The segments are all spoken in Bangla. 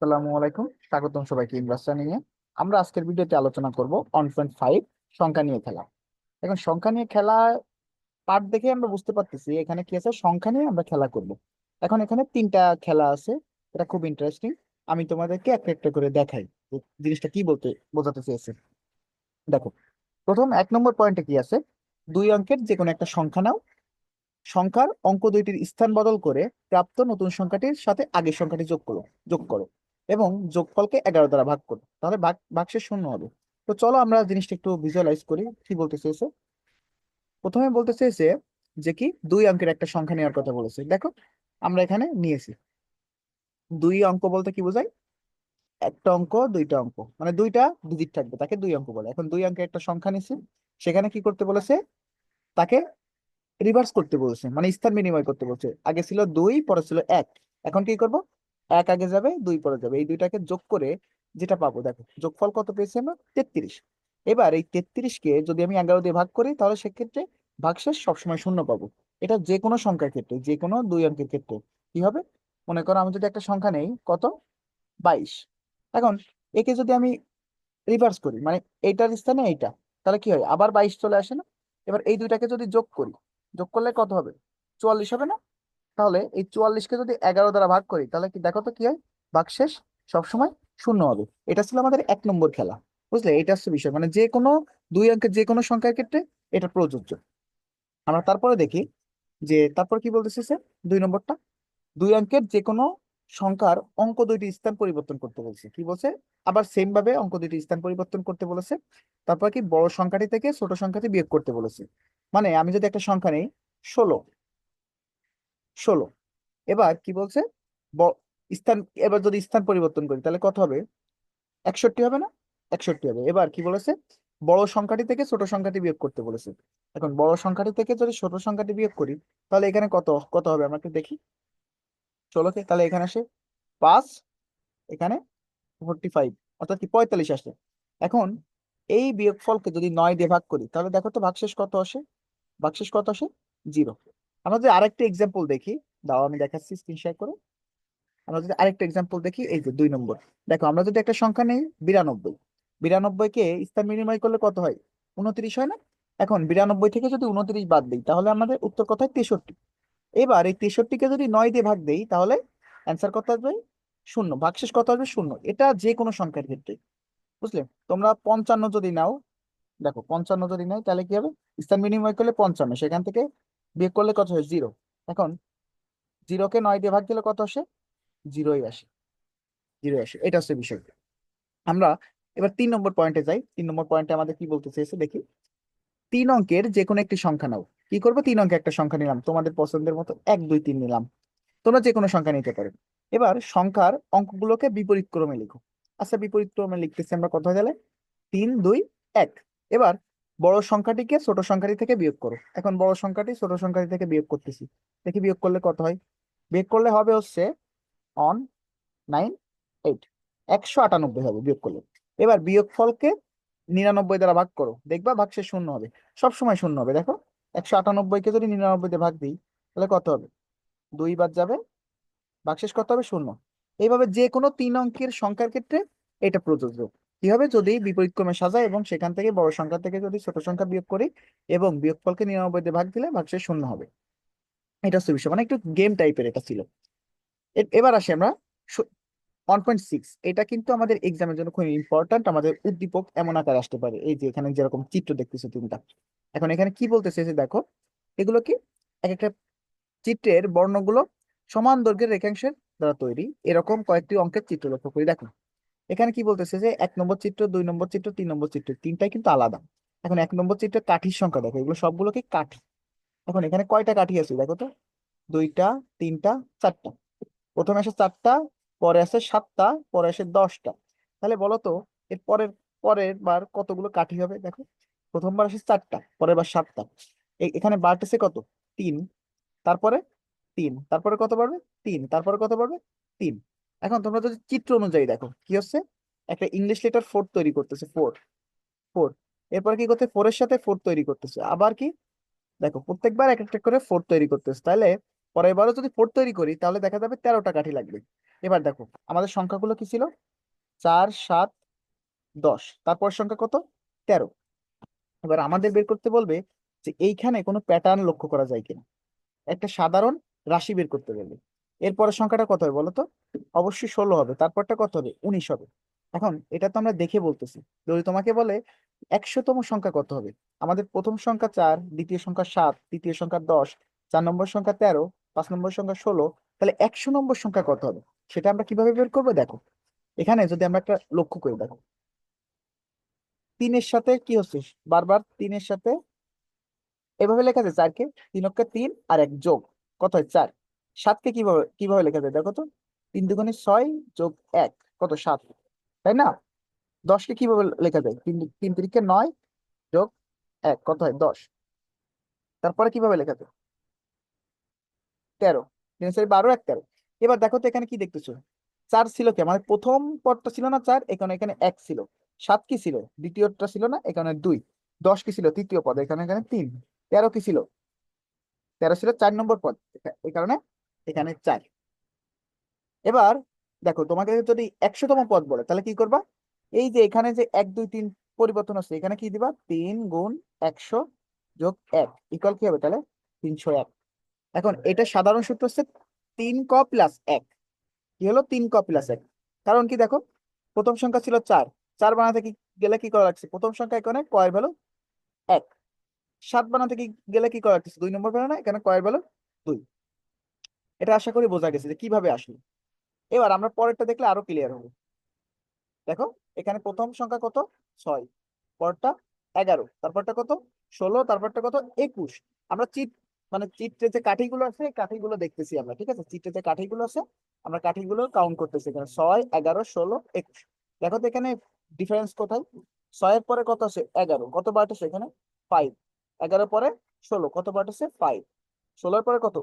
আসসালামু আলাইকুম। স্বাগতম সবাইকে ইনভার্সটা নিয়ে আমরা আজকের ভিডিওতে আলোচনা করব ওয়ান পয়েন্ট ফাইভ সংখ্যা নিয়ে খেলা। এখন সংখ্যা নিয়ে খেলা পার্ট দেখে আমরা বুঝতে পারতেছি এখানে কি আছে, সংখ্যা নিয়ে আমরা খেলা করব। এখন এখানে তিনটা খেলা আছে, এটা খুব ইন্টারেস্টিং আমি তোমাদেরকে একটা একটা করে দেখাই জিনিসটা কি বলতে বোঝাতে চেয়েছে। দেখো, প্রথম এক নম্বর পয়েন্টে কি আছে? দুই অঙ্কের যে কোনো একটা সংখ্যা নাও। সংখ্যার অঙ্ক দুইটির স্থান বদল করে প্রাপ্ত নতুন সংখ্যাটির সাথে আগের সংখ্যাটি যোগ করো যোগ করো। এবং যোগফলকে এগারো দ্বারা ভাগ করো। তাহলে ভাগ, ভাগশেষ শূন্য হবে। তো চলো আমরা জিনিসটা একটু ভিজুয়ালাইজ করি, কি বলতে চেয়েছে? প্রথমে বলতে চেয়েছে যে কি, দুই অঙ্কের একটা সংখ্যা নেওয়ার কথা বলেছে। দেখো, আমরা এখানে নিয়েছি। দুই অঙ্ক বলতে কি বোঝায়? একটা অঙ্ক, দুইটা অঙ্ক। মানে দুইটা ডিজিট থাকবে, তাকে দুই অঙ্ক বলে। এখন দুই অঙ্কের একটা সংখ্যা নিছি সেখানে কি করতে বলেছে? তাকে রিভার্স করতে বলছে। মানে স্থান বিনিময় করতে বলছে। আগে ছিল দুই, পরে ছিল এক। এখন কি করব? এক আগে যাবে, দুই পরে যাবে। এই দুইটাকে যোগ করে যেটা পাবো, দেখো, যোগফল কত পেয়েছি আমরা? তেত্রিশ। এবার এই তেত্রিশকে যদি আমি এগারো দিয়ে ভাগ করি, তাহলে সেক্ষেত্রে ভাগশেষ সবসময় শূন্য পাবো। এটা যে কোনো সংখ্যার ক্ষেত্রে, যে কোনো দুই অঙ্কের ক্ষেত্রে। কি হবে? মনে করো আমি যদি একটা সংখ্যা নেই, কত? বাইশ। এখন একে যদি আমি রিভার্স করি মানে এইটার স্থানে এইটা, তাহলে কি হয়? আবার বাইশ চলে আসে না? এবার এই দুইটাকে যদি যোগ করি, যোগ করলে কত হবে? চুয়াল্লিশ হবে না? তাহলে এই চুয়াল্লিশকে যদি এগারো দ্বারা ভাগ করি, তাহলে কি দেখো তো কি হয়? ভাগশেষ সবসময় শূন্য হবে। এটা ছিল আমাদের এক নম্বর খেলা, বুঝলে? এটা হচ্ছে বিষয়। মানে যে কোনো দুই অঙ্কের, যে কোনো সংখ্যার ক্ষেত্রে এটা প্রযোজ্য। আমরা তারপরে দেখি যে, তারপর কি বলতেছে স্যার দুই নম্বরটা। দুই অঙ্কের যে কোনো সংখ্যার অঙ্ক দুইটি স্থান পরিবর্তন করতে বলছে। কি বলছে? আবার সেম ভাবে অঙ্ক দুইটি স্থান পরিবর্তন করতে বলেছে। তারপর কি বড় সংখ্যাটি থেকে ছোট সংখ্যাটি বিয়োগ করতে বলেছে। মানে আমি যদি একটা সংখ্যা নেই, ষোলো। ষোলো। এবার কি বলছে? স্থান, এবার যদি স্থান পরিবর্তন করি, তাহলে কত হবে? একষট্টি হবে না? একষট্টি হবে। এবার কি বলেছে? বড় সংখ্যাটি থেকে ছোট সংখ্যাটি বিয়োগ করতে বলেছে। এখন বড় সংখ্যাটি থেকে যদি ছোট সংখ্যাটি বিয়োগ করি, তাহলে এখানে কত কত হবে? আমরা একটু দেখি। ষোলোকে তাহলে এখানে আসে পাঁচ, এখানে ফোরটি ফাইভ অর্থাৎ কি পঁয়তাল্লিশ আসে। এখন এই বিয়োগফলকে যদি নয় দিয়ে ভাগ করি, তাহলে দেখো তো ভাগশেষ কত আসে? ভাগশেষ কত আসে? জিরো আমরা যদি আরেকটা এক্সাম্পল দেখি, দাও আমি দেখাচ্ছি স্ক্রিন শেয়ার করে। আমরা যদি আরেকটা এক্সাম্পল দেখি, এই যে দুই নম্বর। দেখো, আমরা যদি একটা সংখ্যা নেই, বিরানব্বই। বিরানব্বই কে স্থান বিনিময় করলে কত হয়? উনত্রিশ হয় না? এখন বিরানব্বই থেকে যদি উনত্রিশ বাদ দিই, তাহলে আমাদের উত্তর হয় তেষট্টি। এবার এই তেষট্টিকে যদি নয় দিয়ে ভাগ দেই, তাহলে অ্যান্সার কত আসবে? শূন্য। ভাগশেষ কত আসবে? শূন্য। এটা যে কোনো সংখ্যার ক্ষেত্রে। বুঝলে? তোমরা পঞ্চান্ন যদি নাও, দেখো, পঞ্চান্ন যদি নাও, তাহলে কি হবে? স্থান বিনিময় করলে পঞ্চান্ন। সেখান থেকে বিয়োগ করলে কত হয়? জিরো এখন জিরোকে নয় দিয়ে ভাগ দিলে কত আসে? জিরোই আসে। জিরো আসে। এটা হচ্ছে বিষয়। আমরা এবার তিন নম্বর পয়েন্টে যাই। তিন নম্বর পয়েন্টে আমাদের কি বলতে চেয়েছে দেখি। তিন অঙ্কের যে কোনো একটি সংখ্যা নাও। কি করব? তিন অঙ্কে একটা সংখ্যা নিলাম। তোমাদের পছন্দের মতো এক, দুই, তিন নিলাম। তোমরা যে কোনো সংখ্যা নিতে পারো। এবার সংখ্যার অঙ্কগুলোকে বিপরীত ক্রমে লিখো। আচ্ছা বিপরীত ক্রমে লিখতেছি আমরা কত হয়ে গেলে? তিন, দুই, এক। এবার বড় সংখ্যাটিকে ছোট সংখ্যাটি থেকে বিয়োগ করো। এখন বড় সংখ্যাটি ছোট সংখ্যাটি থেকে বিয়োগ করতেছি। দেখি বিয়োগ করলে কত হয়? বিয়োগ করলে হবে হচ্ছে অন নাইন এইট একশো আটানব্বই হবে বিয়োগ করলে। এবার বিয়োগফলকে নিরানব্বই দ্বারা ভাগ করো। দেখবা ভাগশেষ শূন্য হবে। সব সময় শূন্য হবে, দেখো। একশো আটানব্বই কে যদি নিরানব্বই দিয়ে ভাগ দিই, তাহলে কত হবে? দুই বাদ যাবে। ভাগশেষ কত হবে? শূন্য। এইভাবে যে কোনো তিন অঙ্কের সংখ্যার ক্ষেত্রে এটা প্রযোজ্য। কি হবে? যদি বিপরীত ক্রমে এবং সেখান থেকে বড় সংখ্যা থেকে যদি ছোট সংখ্যা বিয়োগ করি এবং বিয়োগফলকে নিরানব্বই ভাগ দিলে ভাগশেষ শূন্য হবে। এটা হচ্ছে বিষয়। মানে একটু গেম টাইপের এটা ছিল। এবার আসি আমরা। ওয়ান পয়েন্ট সিক্স এটা কিন্তু আমাদের এক্সামের জন্য খুব ইম্পর্ট্যান্ট আমাদের উদ্দীপক এমন আকার আসতে পারে। এই যে এখানে যেরকম চিত্র দেখতেছো তিনটা এখন এখানে কি বলতেছে যে দেখো, এগুলো কি? এক একটা চিত্রের বর্ণগুলো সমান দৈর্ঘ্যের রেখাংশের দ্বারা তৈরি। এরকম কয়েকটি অঙ্কের চিত্র লক্ষ্য করি। দেখো এখানে কি বলতেছে যে এক নম্বর চিত্র, দুই নম্বর চিত্র, তিন নম্বর চিত্র, তিনটাই কিন্তু আলাদা। এখন এক নম্বর চিত্রের কাঠির সংখ্যা দেখো, এগুলো সবগুলোকে কাঠি। এখন এখানে কয়টা কাঠি আছে দেখো তো? দুইটা, তিনটা, চারটা। প্রথমে আসে চারটা, পরে আসে সাতটা, পরে আসে দশটা। তাহলে বলো তো, এর পরের পরের বার কতগুলো কাঠি হবে দেখো? প্রথমবার আসে চারটা, পরের বার সাতটা। এখানে বাড়তেছে কত? তিন। তারপরে তিন। তারপরে কত বাড়বে? তিন। তারপরে কত বাড়বে? তিন। এখন তোমরা যদি চিত্র অনুযায়ী দেখো, কি হচ্ছে? একটা ইংলিশ লেটার ফোর তৈরি করতেছে ফোর ফোর এরপর কি করতে ফোরের সাথে ফোর তৈরি করতেছে। আবার কি? দেখো, প্রত্যেকবার এক একটা করে ফোর তৈরি করতেছে। তাহলে পরের বারও যদি ফোর তৈরি করি, তাহলে দেখা যাবে তেরোটা কাঠি লাগবে। এবার দেখো, আমাদের সংখ্যাগুলো কি ছিল? চার, সাত, দশ। তারপর সংখ্যা কত? তেরো। এবার আমাদের বের করতে বলবে যে, এইখানে কোনো প্যাটার্ন লক্ষ্য করা যায় কিনা। একটা সাধারণ রাশি বের করতে বলবে। এরপরের সংখ্যাটা কত হবে বলো তো অবশ্যই ষোলো হবে, তারপরটা কত হবে? উনিশ হবে। এখন এটা তো আমরা দেখে বলতেছি। যদি তোমাকে বলে একশোতম সংখ্যা কত হবে? আমাদের প্রথম সংখ্যা চার, দ্বিতীয় সংখ্যা সাত, তৃতীয় সংখ্যা দশ, চার নম্বর সংখ্যা তেরো, পাঁচ নম্বর সংখ্যা ষোলো, তাহলে একশো নম্বর সংখ্যা কত হবে? সেটা আমরা কীভাবে বের করব? দেখো, এখানে যদি আমরা একটা লক্ষ্য করি, দেখো। তিনের সাথে কি হচ্ছে? বারবার তিনের সাথে, এভাবে লেখা যায় চারকে, তিন অক্ষে তিন আর এক যোগ। কত হয়? চার। সাতকে কীভাবে কীভাবে লেখা যায়? দেখো তো, তিন দুগুণে ছয় যোগ এক, কত সাত? তাই না? দশকে কীভাবে লেখা যায়? তিন তিন তিরিখে নয় যোগ এক, কত হয়? দশ। তারপরে কীভাবে লেখা যায়? তেরো। তিন বারো, এক তেরো। এবার দেখো তো এখানে কি দেখতেছো? চার ছিল কি? আমাদের প্রথম পদটা ছিল না চার? এখানে এখানে এক ছিল। সাত কি ছিল? দ্বিতীয়টা ছিল না? এখানে দুই। দশ কি ছিল? তৃতীয় পদ। এখানে এখানে তিন। তেরো কি ছিল? তেরো ছিল চার নম্বর পদ। এই কারণে এখানে চার এবার দেখো তোমাকে যদি একশোতম পদ বলে তাহলে কি করবা? এই যে এখানে যে এক দুই তিন পরিবর্তন আছে এখানে কি দিবা? তিন গুণ একশো যোগ এক ইকুয়াল কি হবে তাহলে? তিনশো এক। এখন এটা সাধারণ সূত্র হচ্ছে তিন ক প্লাস এক। কি হলো? তিন ক প্লাস এক। কারণ কি দেখো? প্রথম সংখ্যা ছিল চার। চার বানাতে কি গেলে কি করা লাগছে? প্রথম সংখ্যা এখানে কয়ের ভ্যালু এক। সাত বানাতে কি গেলে কি করা লাগছে দুই নম্বর ভ্যালু না এখানে কয়ের ভ্যালু দুই। এটা আশা করি বোঝা গেছে যে কীভাবে আসলো। এবার আমরা পরেরটা দেখলে আরও ক্লিয়ার হবে। দেখো, এখানে প্রথম সংখ্যা কত? ছয়। পরটা এগারো। তারপরটা কত? ষোলো। তারপরটা কত? একুশ। আমরা চিট মানে চিত্রে যে কাঠিগুলো আছে কাঠিগুলো দেখতেছি আমরা, ঠিক আছে? চিত্রে যে কাঠিগুলো আছে, আমরা কাঠিগুলো কাউন্ট করতেছি এখানে। ছয়, এগারো, ষোলো, একুশ। দেখো তো এখানে ডিফারেন্স কোথায়? ছয়ের পরে কত আছে? এগারো। কত বাড়তেছে এখানে? ফাইভ এগারো পরে ষোলো। কত বাড়তেছে ফাইভ ষোলোর পরে কত?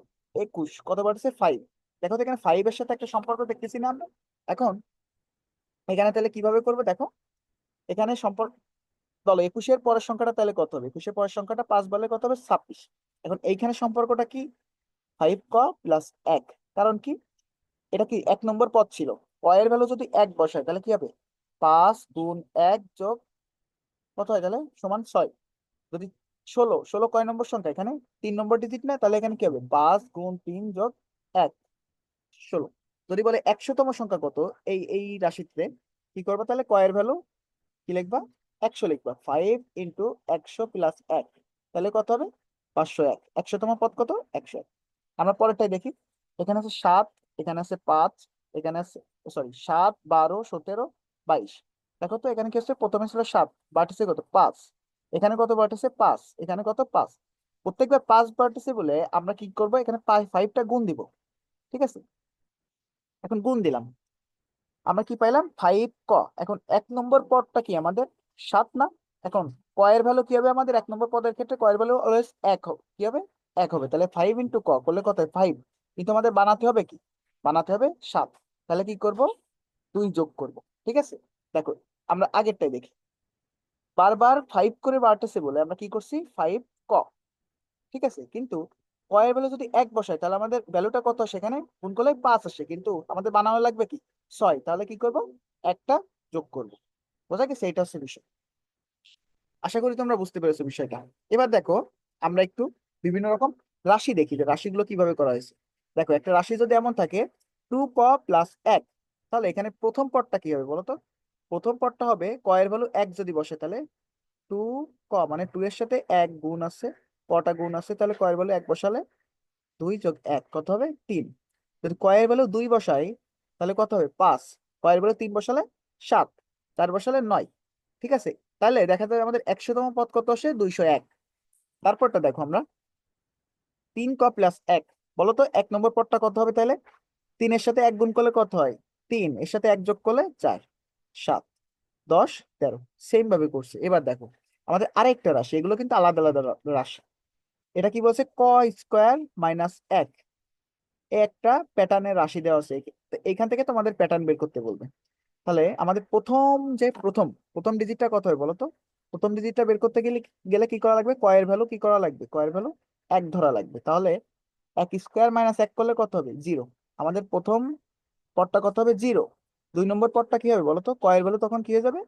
একুশ, কত বাড়তেছে ফাইভ দেখো তো এখানে ফাইভ এর সাথে একটা সম্পর্ক দেখতেছি না আমরা। এখন এখানে তাহলে কীভাবে করবে? দেখো, এখানে সম্পর্ক, বলো একুশের পরের সংখ্যাটা তাহলে কত হবে? একুশের পরের সংখ্যাটা পাঁচ বলে কত হবে? ছাব্বিশ। এখন এইখানে সম্পর্কটা কি? ফাইভ ক প্লাস এক। কারণ কি? এটা কি এক নম্বর পদ ছিল। ক এর ভ্যালু যদি এক বসায়, তাহলে কি হবে? পাঁচ গুণ এক যোগ কত হয় তাহলে? সমান ছয়। যদি ষোলো ষোলো কয় নম্বর সংখ্যা? এখানে তিন নম্বর ডিজিট না? তাহলে এখানে কি হবে? পাঁচ গুণ তিন যোগ এক। ষোলো। যদি বলে একশোতম সংখ্যা কত? এই এই রাশিতে কি করবা তাহলে? কয়ের ভ্যালু কি লিখবা? একশো লিখবা। ফাইভ ইন্টু একশো প্লাস এক। তাহলে কত হবে? পাঁচশো এক। একশোতম পদ কত? একশো এক। আমরা পরেরটাই দেখি। এখানে আছে সাত, এখানে আছে পাঁচ, এখানে আছে সরি সাত, বারো, সতেরো, বাইশ। দেখো তো এখানে কি হচ্ছে? প্রথমে ছিল সাত বাড়তেছে কত? পাঁচ। এখানে কত বাড়তেছে পাঁচ। এখানে কত? পাঁচ। প্রত্যেকবার পাঁচ বাড়তেছে বলে আমরা কি করব? এখানে ফাইভটা গুণ দিব। ঠিক আছে? এখন গুণ দিলাম। আমরা কি পাইলাম? ফাইভ ক। এখন এক নম্বর পদটা কি আমাদের? সাত না? এখন কয়ের ভ্যালু কি হবে আমাদের? এক নম্বর পদের ক্ষেত্রে কয়ের ভ্যালু অলওয়েজ এক হবে কি হবে? এক হবে। তাহলে ফাইভ ইন্টু ক করলে কত ফাইভ কিন্তু আমাদের বানাতে হবে কি? বানাতে হবে সাত। তাহলে কি করব? দুই যোগ করব। ঠিক আছে? দেখো, আমরা আগেরটাই দেখি। বারবার ফাইভ করে বাড়তেছে বলে আমরা কি করছি? ফাইভ ক। ঠিক আছে? কিন্তু কয়ের ভ্যালু যদি এক বসাই, তাহলে আমাদের ভ্যালুটা কত সেখানে গুণ করলে পাঁচ আসে। কিন্তু আমাদের বানানো লাগবে কি? ছয়। তাহলে কি করব? একটা যোগ করব। বোঝা গেছে? এটা হচ্ছে বিষয়। আশা করি তোমরা বুঝতে পেরেছ বিষয়টা। এবার দেখো, আমরা একটু বিভিন্ন রকম রাশি দেখি যে রাশিগুলো কীভাবে করা হয়েছে। দেখো, একটা রাশি যদি এমন থাকে টু ক প্লাস এক। তাহলে এখানে প্রথম পদটা কি হবে বলতো প্রথম পদটা হবে কয়ের ভ্যালু এক যদি বসে, তাহলে টু ক মানে টু এর সাথে এক গুণ আছে, কটা গুণ আছে, তাহলে কয়ের ভ্যালু এক বসালে দুই যোগ এক, কত হবে? তিন। যদি কয়ের ভ্যালু দুই বসাই, তাহলে কত হবে? পাঁচ। কয়ের ভ্যালু তিন বসালে সাত, চার বসালে নয়। ঠিক আছে? তাহলে দেখা যাবে আমাদের একশোতম পদ কত আসে? দুইশো এক। তারপরটা দেখো আমরা। তিন ক প্লাস এক বলো তো এক নম্বর পদটা কত হবে তাহলে? তিনের সাথে এক গুণ করলে কত হয়? তিন। এর সাথে এক যোগ করলে চার। সাত, দশ, তেরো। সেম ভাবে করছে। এবার দেখো, আমাদের আরেকটা রাশি, এগুলো কিন্তু আলাদা আলাদা রাশি। এটা কি বলছে? ক স্কোয়ার মাইনাস এক। একটা প্যাটার্নের রাশি দেওয়া আছে। তো এইখান থেকে তোমাদের প্যাটার্ন বের করতে বলবে। তাহলে আমাদের প্রথম যে প্রথম প্রথম ডিজিটটা কত হয় বলো তো? প্রথম ডিজিটটা বের করতে গেলে গেলে কি করা লাগবে? কয়ের ভ্যালু কি করা লাগবে? কয়ের ভ্যালু এক ধরা লাগবে। তাহলে এক স্কোয়ার মাইনাস এক করলে কত হবে? জিরো আমাদের প্রথম পদটা কত হবে? জিরো দুই নম্বর পদটা কি হবে বলো তো কয়ের ভ্যালু তখন কি হয়ে যাবে?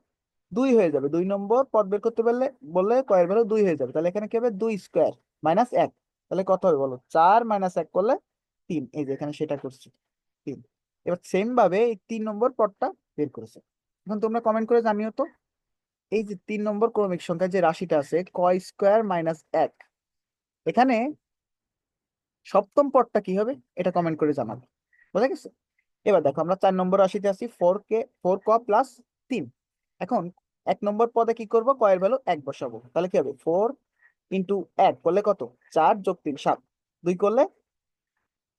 দুই হয়ে যাবে। দুই নম্বর পদ বের করতে পারলে, বললে কয়ের ভ্যালু দুই হয়ে যাবে। তাহলে এখানে কি হবে? দুই স্কোয়ার মাইনাস এক। তাহলে কত হবে বলো? চার মাইনাস এক করলে তিন। এই যে এখানে সেটা করছি। তিন। এবার সেম ভাবে এই তিন নম্বর পদটা বের করেছে। এখন তোমরা কমেন্ট করে জানিও তো। এই যে তিন নম্বর ক্রমিক সংখ্যা যে রাশিটা আছে কয় স্কোয়ার মাইনাস এক। এখানে সপ্তম পদটা কি হবে? এটা কমেন্ট করে জানাবে। বোঝা গেছে? এবার দেখো, আমরা চার নম্বর রাশিতে আছি ফোর কে ফোর ক প্লাস তিন। এখন এক নম্বর পদে কি করব? কয়ের ভ্যালু এক বসাবো। তাহলে কি হবে? ফোর ইন্টু এক করলে কত? চার যোগ তিন, সাত। দুই করলে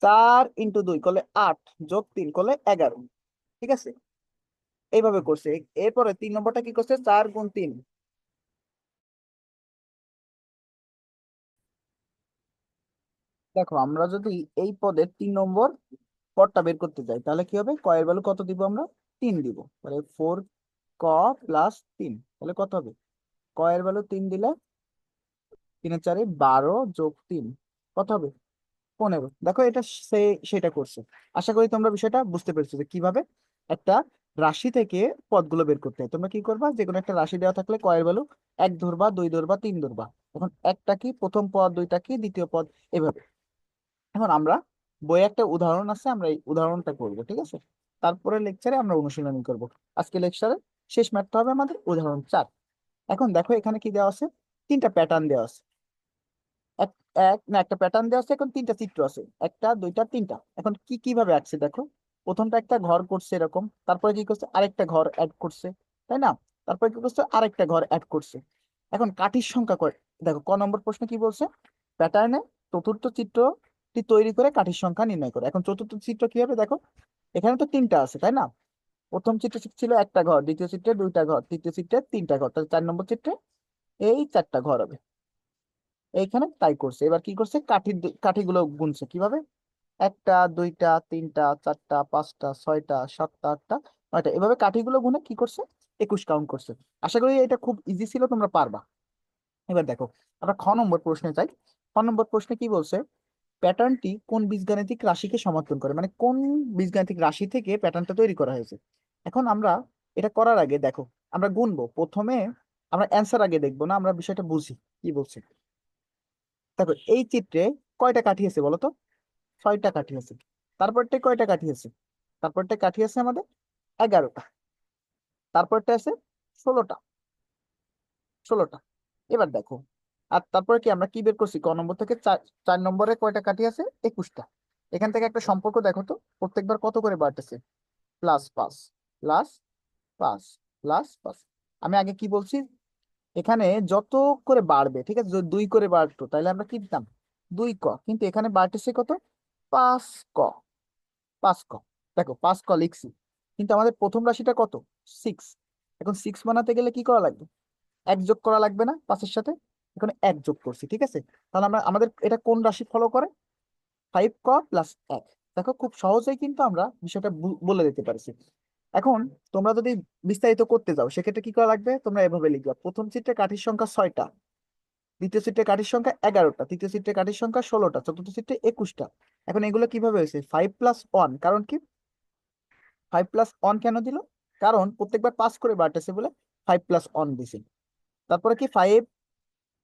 চার ইন্টু দুই করলে আট, যোগ তিন করলে এগারো। ঠিক আছে? এইভাবে করছে। এরপরে তিন নম্বরটা কি করছে? চার গুণ তিন। দেখো, আমরা যদি এই পদের তিন নম্বর পদটা বের করতে যাই তাহলে কি হবে? কয়ের ভ্যালু কত দিব আমরা? তিন দিব। তাহলে ফোর ক প্লাস তিন, তাহলে কত হবে? কয়ের ভ্যালু তিন দিলে তিনের চারে বারো যোগ তিন, কত হবে? পনেরো। দেখো এটা সে, সেটা করছে। আশা করি তোমরা বিষয়টা বুঝতে পেরেছ যে কীভাবে একটা রাশি থেকে পদগুলো বের করতে হয়। তোমরা কি করবা? যে কোনো একটা রাশি দেওয়া থাকলে কয়ের ভ্যালু এক ধরবা, দুই ধরবা, তিন ধরবা। এখন একটা কি? প্রথম পদ, দুইটা কি? দ্বিতীয় পদ, এভাবে। এখন আমরা বইয়ে একটা উদাহরণ আছে, আমরা এই উদাহরণটা করব ঠিক আছে? তারপরে লেকচারে আমরা অনুশীলনী করব। আজকে লেকচারে শেষ ম্যাথটা হবে আমাদের উদাহরণ চার। এখন দেখো এখানে কি দেওয়া আছে? তিনটা প্যাটার্ন দেওয়া আছে। এক না, একটা প্যাটার্ন দেওয়া আছে, এখন তিনটা চিত্র আছে। একটা, দুইটা, তিনটা। এখন কি, কীভাবে আঁকছে দেখো? প্রথমটা একটা ঘর করছে এরকম, তারপরে কি করছে? আরেকটা ঘর অ্যাড করছে, তাই না? তারপরে কি করছে? আরেকটা ঘর অ্যাড করছে। এখন কাঠির সংখ্যা দেখো, ক নম্বর প্রশ্ন কি বলছে? প্যাটার্নে চতুর্থ চিত্রটি তৈরি করে কাঠির সংখ্যা নির্ণয় করে। এখন চতুর্থ চিত্র কি হবে দেখো? এখানে তো তিনটা আছে, তাই না? প্রথম চিত্রে ছিল একটা ঘর, দ্বিতীয় চিত্রে দুইটা ঘর, তৃতীয় চিত্রে তিনটা ঘর, তাহলে চার নম্বর চিত্রে এই চারটা ঘর হবে। এইখানে তাই করছে। এবার কি করছে? কাঠি কাঠিগুলো গুনছে কীভাবে? একটা, দুইটা, তিনটা, চারটা, পাঁচটা, ছয়টা, সাতটা, আটটা, নয়টা। এভাবে কাঠিগুলো গুনে কি করছে? একুশ কাউন্ট করছে। আশা করি এটা খুব ইজি ছিল, তোমরা পারবা। এবার দেখো, আমরা খ নম্বর প্রশ্নে যাই। খ নম্বর প্রশ্নে কি বলছে? প্যাটার্নটি কোন বীজগাণিতিক রাশিকে সমর্থন করে? মানে কোন বীজগাণিতিক রাশি থেকে প্যাটার্নটা তৈরি করা হয়েছে? এখন আমরা এটা করার আগে দেখো, আমরা গুনবো। প্রথমে আমরা অ্যান্সার আগে দেখব না, আমরা বিষয়টা বুঝি। কি বলছে? দেখো, এই চিত্রে কয়টা কাঠি আছে বলো তো? ছয়টা কাঠি আছে। তারপরটা কয়টা কাঠি আছে? তারপরটা কাঠি আছে আমাদের এগারোটা। তারপরটা আছে ষোলোটা। ষোলোটা। এবার দেখো আর তারপরে কি আমরা কি বের করছি? ক নম্বর থেকে চার নম্বরে কয়টা কাঠি আছে? একুশটা। এখান থেকে একটা সম্পর্ক দেখো তো, প্রত্যেকবার কত করে বাড়তেছে? প্লাস পাঁচ প্লাস পাঁচ প্লাস পাঁচ। আমি আগে কি বলছি? এখানে যত করে বাড়বে, ঠিক আছে? দুই করে বাড়তো, তাহলে আমরা কি দিতাম? দুই ক। কিন্তু এখানে বাড়তেছে কত? পাঁচ ক। পাঁচ ক। দেখো, পাঁচ ক লিখছি। কিন্তু আমাদের প্রথম রাশিটা কত? সিক্স এখন সিক্স বানাতে গেলে কি করা লাগবে? এক যোগ করা লাগবে না পাঁচের সাথে? এখানে এক যোগ করছি, ঠিক আছে? তাহলে আমরা, আমাদের এটা কোন রাশি ফলো করে? ফাইভ ক প্লাস এক। দেখো, খুব সহজেই কিন্তু আমরা বিষয়টা বলে দিতে পারছি। এখন তোমরা যদি বিস্তারিত করতে যাও, সেক্ষেত্রে কি করা লাগবে? তোমরা এভাবে লিখবে। প্রথম চিত্রে কাঠির সংখ্যা ছয়টা, দ্বিতীয় চিত্রে কাঠির সংখ্যা এগারোটা, তৃতীয় চিত্রে কাঠির সংখ্যা ষোলোটা, চতুর্থ চিত্রে একুশটা। এখন এগুলো কীভাবে হয়েছে? ফাইভ প্লাস ওয়ান কারণ কি? ফাইভ প্লাস ওয়ান কেন দিল? কারণ প্রত্যেকবার পাস করে বাড়তেছে বলে ফাইভ প্লাস ওয়ান দিছে। তারপরে কি? Five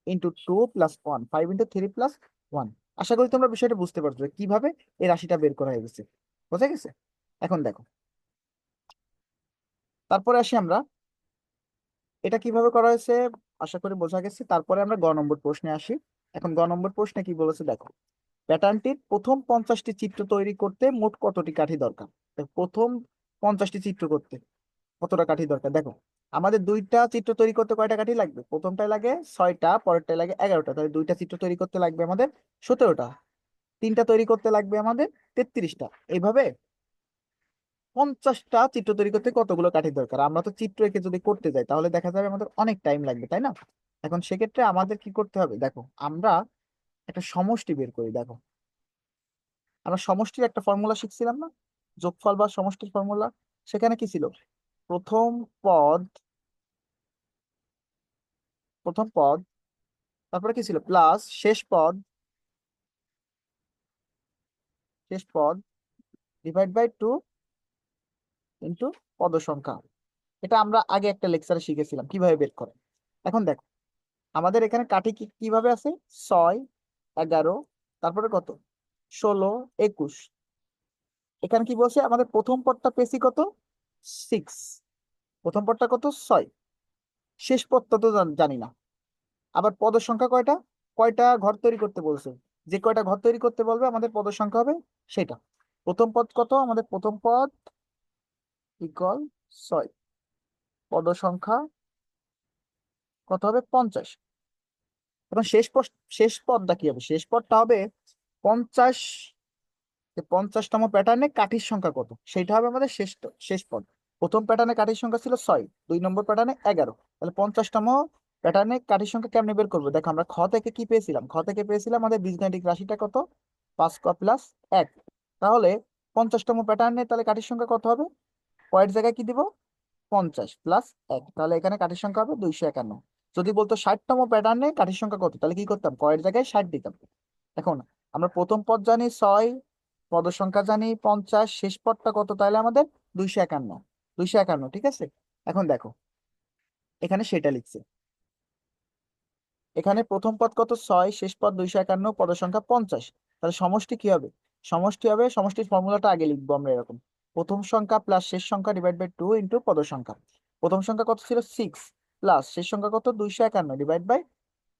into two plus one five into three plus one আশা করি তোমরা বিষয়টা বুঝতে পারছ কীভাবে এই রাশিটা বের করা হয়ে গেছে বোঝা গেছে? এখন দেখো। তারপরে আসি আমরা। এটা কীভাবে করা হয়েছে? আশা করি বোঝা গেছে। তারপরে আমরা গ নম্বর প্রশ্নে আসি। এখন গ নম্বর প্রশ্নে কি বলেছে দেখো। প্যাটার্নটির প্রথম পঞ্চাশটি চিত্র তৈরি করতে মোট কতটি কাঠি দরকার? প্রথম পঞ্চাশটি চিত্র করতে কতটা কাঠি দরকার? দেখো আমাদের দুইটা চিত্র তৈরি করতে কয়টা কাঠি লাগবে? প্রথমটায় লাগে ছয়টা, পরেরটায় লাগে এগারোটা। তাহলে দুইটা চিত্র তৈরি করতে লাগবে আমাদের সতেরোটা। তিনটা তৈরি করতে লাগবে আমাদের তেত্রিশটা। এইভাবে পঞ্চাশটা চিত্র তৈরি করতে কতগুলো কাঠি দরকার? আমরা তো চিত্র এঁকে যদি করতে যাই, তাহলে দেখা যাবে আমাদের অনেক টাইম লাগবে, তাই না? এখন সেক্ষেত্রে আমাদের কি করতে হবে? দেখো, আমরা একটা সমষ্টি বের করি, দেখো। আমরা সমষ্টির একটা ফর্মুলা শিখছিলাম না? যোগফল বা সমষ্টির ফর্মুলা সেখানে কি ছিল? প্রথম পদ প্রথম পদ, তারপরে কি ছিল? প্লাস শেষ পদ শেষ পদ ডিভাইড বাই টু ইন্টু পদ সংখ্যা এটা আমরা আগে একটা লেকচারে শিখেছিলাম, কীভাবে বের করে। এখন দেখো, আমাদের এখানে কাঠি কি, কীভাবে আছে? ছয়, এগারো, তারপরে কত? ষোলো, একুশ। এখানে কি বলছে? আমাদের প্রথম পদটা পেয়েছি কত? সিক্স প্রথম পদটা কত? ছয়। শেষ পদটা তো জানি না। আবার পদের সংখ্যা কয়টা? কয়টা ঘর তৈরি করতে বলছে? যে কয়টা ঘর তৈরি করতে বলবে, আমাদের পদের সংখ্যা হবে সেটা। প্রথম পদ কত? আমাদের প্রথম পদ ইকুয়াল ছয়। পদ সংখ্যা কত হবে? পঞ্চাশ। এখন শেষ পদ শেষ পদটা কি হবে? শেষ পদটা হবে পঞ্চাশ পঞ্চাশতম প্যাটার্নে কাঠির সংখ্যা কত? সেটা হবে আমাদের শেষ শেষ পদ। প্রথম প্যাটার্নে কাঠির সংখ্যা ছিল ছয়, দুই নম্বর প্যাটার্নে এগারো। তাহলে পঞ্চাশতম প্যাটার্নে কাঠির সংখ্যা কেমনে বের করব? দেখো আমরা খ থেকে কি পেয়েছিলাম? খ থেকে পেয়েছিলাম আমাদের বীজগাণিতিক রাশিটা কত? পাঁচ ক প্লাস এক। তাহলে পঞ্চাশতম প্যাটার্নে তাহলে কাঠির সংখ্যা কত হবে? কয়ের জায়গায় কি দিব? পঞ্চাশ প্লাস এক। তাহলে এখানে কাঠির সংখ্যা হবে দুইশো একান্ন। যদি বলতো ষাটতম প্যাটার্নে কাঠির সংখ্যা কত? তাহলে কি করতাম? কয়ের জায়গায় ষাট দিতাম। এখন আমরা প্রথম পদ জানি ছয়, পদ সংখ্যা জানি পঞ্চাশ, শেষ পদটা কত? তাহলে আমাদের দুইশো একান্ন। দুইশো একান্ন, ঠিক আছে? এখন দেখো, এখানে সেটা লিখছে। এখানে প্রথম পদ কত? ছয়, শেষ পদ দুইশো একান্ন পদ সংখ্যা পঞ্চাশ। তাহলে সমষ্টি কি হবে? সমষ্টি হবে, সমষ্টির ফর্মুলাটা আগে লিখব আমরা এরকম। প্রথম সংখ্যা প্লাস শেষ সংখ্যা ডিভাইড বাই টু ইন্টু পদ সংখ্যা প্রথম সংখ্যা কত ছিল? সিক্স প্লাস শেষ সংখ্যা কত? দুইশো একান্ন ডিভাইড বাই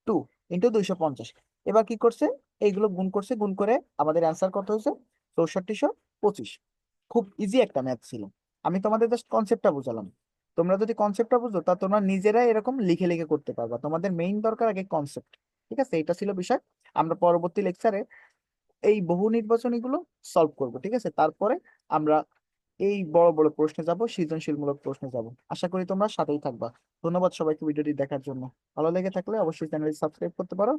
টু ইন্টু দুইশো পঞ্চাশ। এবার কি করছে? এইগুলো গুণ করছে, গুণ করে আমাদের অ্যান্সার কত হয়েছে? চৌষট্টিশো পঁচিশ। খুব ইজি একটা ম্যাথ ছিল। আমি তোমাদের জাস্ট কনসেপ্টটা বুঝালাম। তোমরা যদি কনসেপ্টটা বুঝো, তা তোমরা নিজেরাই এরকম লিখে লিখে করতে পারবা। তোমাদের মেইন দরকার আগে কনসেপ্ট ঠিক আছে? এটা ছিল বিষয়। আমরা পরবর্তী লেকচারে এই বহু নির্বাচনীগুলো সলভ করব। ঠিক আছে? তারপরে আমরা এই বড় বড় প্রশ্নে যাব, সৃজনশীলমূলক প্রশ্নে যাব। আশা করি তোমরা সাথেই থাকবা। ধন্যবাদ সবাইকে ভিডিওটি দেখার জন্য। ভালো লেগে থাকলে অবশ্যই চ্যানেলটি সাবস্ক্রাইব করতে পারো।